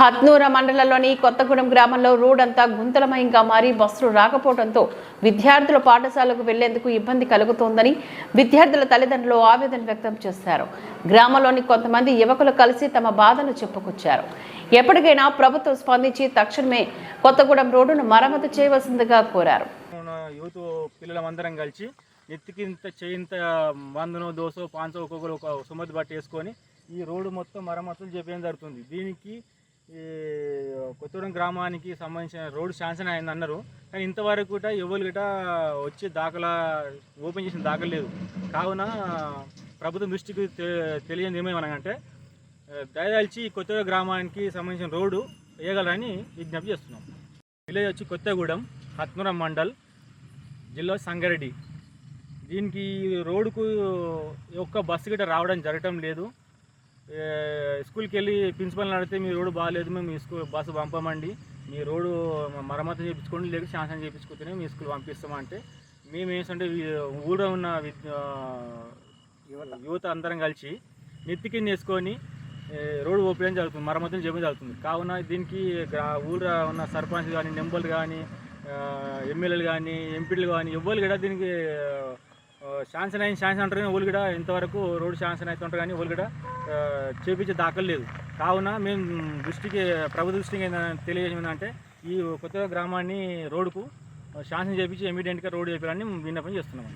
హత్నూర మండలంలోని కొత్తగూడెం గ్రామంలో రోడ్ అంతా గుంతలమయంగా మారి బస్సులు రాకపోవడంతో విద్యార్థులు పాఠశాలకు వెళ్ళేందుకు ఇబ్బంది కలుగుతోందని విద్యార్థుల తల్లిదండ్రులు ఆవేదన వ్యక్తం చేశారు. గ్రామంలోని కొంతమంది యువకులు కలిసి తమ బాధను చెప్పుకొచ్చారు. ఎప్పటికైనా ప్రభుత్వం స్పందించి తక్షణమే కొత్తగూడెం రోడ్డును మరమ్మతు చేయవలసిందిగా కోరారు. యూత్ పిల్లలందరం కలిసి నెత్తికి ఇంత చేయింత వందనో దోసో పాంచో ఒక్కొక్కరు ఒక సుమతి బట్టి వేసుకొని ఈ రోడ్డు మొత్తం మరమ్మతులు చేయడం జరుగుతుంది. దీనికి ఈ కొత్తగూడెం గ్రామానికి సంబంధించిన రోడ్డు శాంక్షన్ అయింది అన్నారు. కానీ ఇంతవరకు కూడా ఎవరు గిట వచ్చి దాఖలా ఓపెన్ చేసిన దాఖలు లేదు కావున ప్రభుత్వం దృష్టికి తె- తెలియని ఏమేమనగంటే దయదాల్చి కొత్తగూడెం గ్రామానికి సంబంధించిన రోడ్డు వేయగలరని విజ్ఞప్తి చేస్తున్నాం. విలేజ్ వచ్చి కొత్తగూడెం హత్మరం మండల్ జిల్లా సంగారెడ్డి. దీనికి రోడ్డుకు ఒక్క బస్సు గిట రావడం జరగటం లేదు. స్కూల్కి వెళ్ళి ప్రిన్సిపల్ని అడిగితే మీ రోడ్డు బాగాలేదు మేము మీ స్కూల్ బస్సు పంపమండి. మీ రోడ్డు మరమ్మతు చేయించుకోండి లేక శాంక్షన్ చేయించుకుంటేనే మీ స్కూల్ పంపిస్తామంటే. మేము ఏంటంటే ఊళ్ళో ఉన్న యువత. అందరం కలిసి నెత్తి కింద వేసుకొని రోడ్డు ఓపెన్ జరుగుతుంది మరమ్మతులు చేయడం జరుగుతుంది. కావున దీనికి ఊళ్ళో ఉన్న సర్పంచ్ కానీ నెంబర్లు కానీ ఎమ్మెల్యేలు కానీ ఎంపీలు కానీ ఎవ్వరు కూడా దీనికి శాంక్షన్ అయిన శాంక్షన్ అంటారు కానీ కూడా ఇంతవరకు రోడ్డు శాంక్షన్ అవుతుంటారు కానీ కూడా చేపించే దాఖలు లేదు. కావున మేము దృష్టికి ప్రభుత్వ దృష్టికి ఏంటంటే తెలియజేసిందంటే ఈ కొత్త గ్రామాన్ని రోడ్డుకు శాంక్షన్ చేపించి ఎమీడియట్గా రోడ్డు చేయాలని విన్నపం చేస్తున్నాం